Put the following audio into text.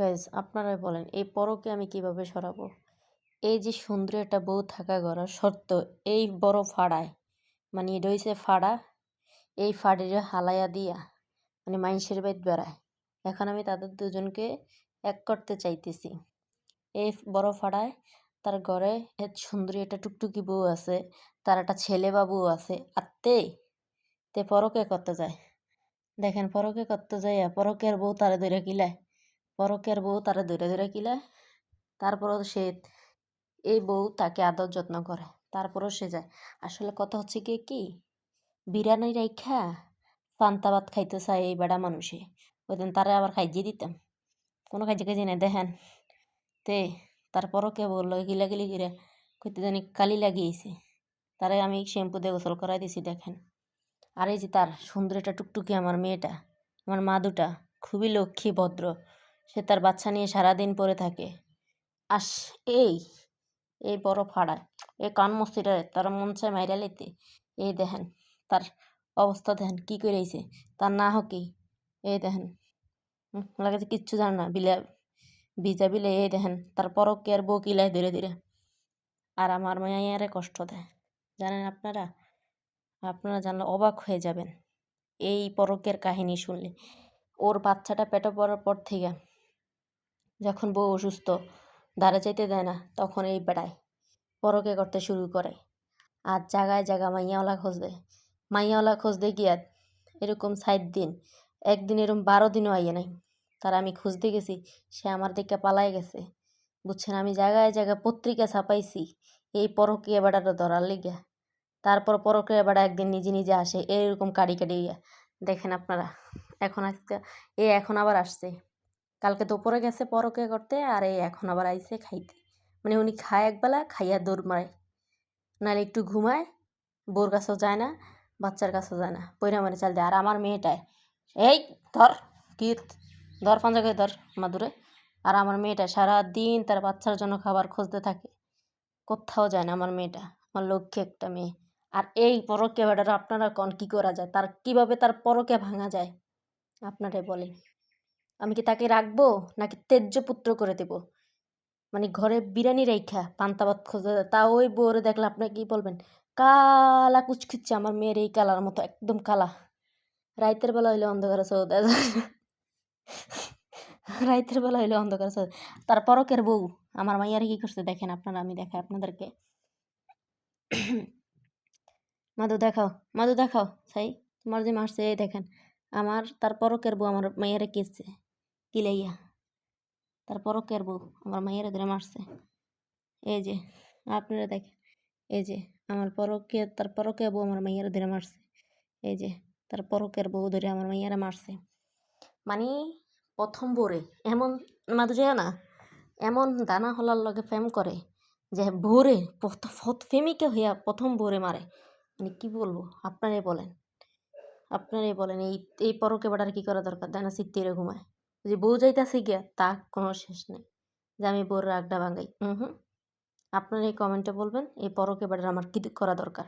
Guys আপনারাই বলেন, এই পরকে আমি কীভাবে সরাবো? এই যে সুন্দর একটা বউ থাকা গড়া শর্ত, এই বড় ফাড়ায় মানে এটা হইছে ফাড়া, এই ফাড়িরে হালাইয়া দিয়া মানে মাইনসের বাইত বেড়ায়। এখন আমি তাদের দুজনকে এক করতে চাইতেছি। এই বড় ফাড়ায় তার ঘরে সুন্দরী একটা টুকটুকি বউ আছে, তার একটা ছেলে বাবু আছে। আর তে তে পরকে করতে যায়। দেখেন, পরকে করতে যাইয়া পরকের বউ তারে ধরে কিলায়। পরকের বউ তারা ধরে ধরে কিলায় তারপরও সে এই বউ তাকে আদর যত্ন করে, তারপরও সে যায়। আসলে কথা হচ্ছে কি কি, বিরিয়ানি রাইখা পান্তা ভাত খাইতে চায় এই বেড়া মানুষে ওই দিন তারা আবার খাইয়ে দিতাম। কোনো খাইতে খাইছে না দেখেন, তে তারপরও কে বলল গিলা গিলি গিরে কইতে জানি কালি লাগিয়েছে, তারে আমি শ্যাম্পু দিয়ে গোসল করাই দিছি দেখেন। আর এই যে তার সুন্দর একটা টুকটুকি আমার মেয়েটা, আমার মা দুটা, খুবই লক্ষ্মী, ভদ্র সে তার বাচ্চা নিয়ে সারাদিন পরে থাকে। আস, এই এই বড় ফাড়ায় এই কান মস্তিটা তার মন চায় মাইরা লেতে। এই দেখেন, তার অবস্থা দেখেন, কী করেছে তার না হকি এই দেখেন। লাগাছে কিচ্ছু জানে না, বিলে, ভিজা বিলে, এই দেখেন, তার পরকে আর বউ কিলায় ধীরে ধীরে। আর আমার মায়ারে কষ্ট দেয়। জানেন আপনারা? আপনারা জানলে অবাক হয়ে যাবেন। এই পরকের কাহিনী শুনলে। ওর বাচ্চাটা পেটে পড়ার পর থেকে যখন বউ অসুস্থ দাঁড়া যাইতে দেয় না, তখন এই বেড়ায়, পরকে করতে শুরু করে। আর জায়গায় জায়গা মাইয়াওয়ালা খোঁজ দেয় মাইয়াওয়ালা খুঁজতে গিয়া এরকম সাত দিন, একদিন এরকম বারো দিনও আইয়ে নাই। তার আমি খুঁজতে গেছি, সে আমার দিকে পালাই গেছে। বুঝছেন, আমি জায়গায় জায়গায় পত্রিকা ছাপাইছি, এই পরকীয়া বেড়াটা ধরার লিগে। তারপর পরকীয়া বেড়া একদিন নিজে নিজে আসে এরকম কাড়ি কাড়ি দেখেন আপনারা, এখন আজকে, এ এখন আবার আসছে। কালকে দুপুরে গেছে পরকে করতে, আর এই এখন আবার আইসে খাইতে। মানে উনি খায় একবেলা, খাইয়া দৌড় মারে। নাহলে একটু ঘুমায় বোর কাছেও যায় না, বাচ্চার কাছেও যায় না। পয়রা মানে চাল দেয়। আর আমার মেয়েটায়, এই ধর কি ধর পাঞ্জাকে ধর মাদুরে। আর আমার মেয়েটা সারা দিন তার বাচ্চার জন্য খাবার খুঁজতে থাকে। কোথাও যায় না আমার মেয়েটা, আমার লক্ষ্যে একটা মেয়ে। আর এই পরকে বেটার আপনারা কন কী করা যায়? তার কীভাবে তার পরকে ভাঙা যায়? আপনারাই বলেন। আমি কি তাকে রাখব? নাকি তেজ্য পুত্র করে দেব? মানে ঘরে বিরিয়ানি রেখা পান্তা ভাত খোঁজে, তা ওই বউরে দেখলে আপনি কি বলবেন? কালা কুচকুচ্ছে আমার মেয়ের এই কালার মতো, একদম কালা। রাইতের বেলা হইলে অন্ধকারে সৌদা রাইতের বেলা হইলে অন্ধকার সৌদা তার পরকের বউ, আমার মাইয়ারে কি করছে দেখেন আপনারা, আমি দেখাই আপনাদেরকে। মাদু দেখাও মাদু দেখাও সাই তোমার যে মারছে দেখেন। আমার, তার পরকের বউ আমার মাইয়ারে কেছে কিলাইয়া তার পরকের বউ আমার মাইয়ারে ধরে মারছে এই যে আপনারা দেখেন এই যে আমার পরকে তার পরকে বউ আমার মাইয়ারে ধরে মারছে এই যে তার পরকের বউ ধরে আমার মাইয়ারে মারছে মানে প্রথম বোরে এমন মাদু যায় না এমন দানা হলার লগে প্রেম করে যে ভোরে ফেমিকে হইয়া প্রথম ভোরে মারে মানে কি বলব আপনারাই বলেন আপনারাই বলেন এই এই পরকে বেড়ার কি করা দরকার দানা সিত্তিরে ঘুমায় যে বউ যাইতাছে গিয়া তা কোনো শেষ নেই। যে আমি বউর রাগটা ভাঙাই। হুম হুম আপনারা এই কমেন্টে বলবেন, এই পরকে বেড়ার আমার কী করা দরকার?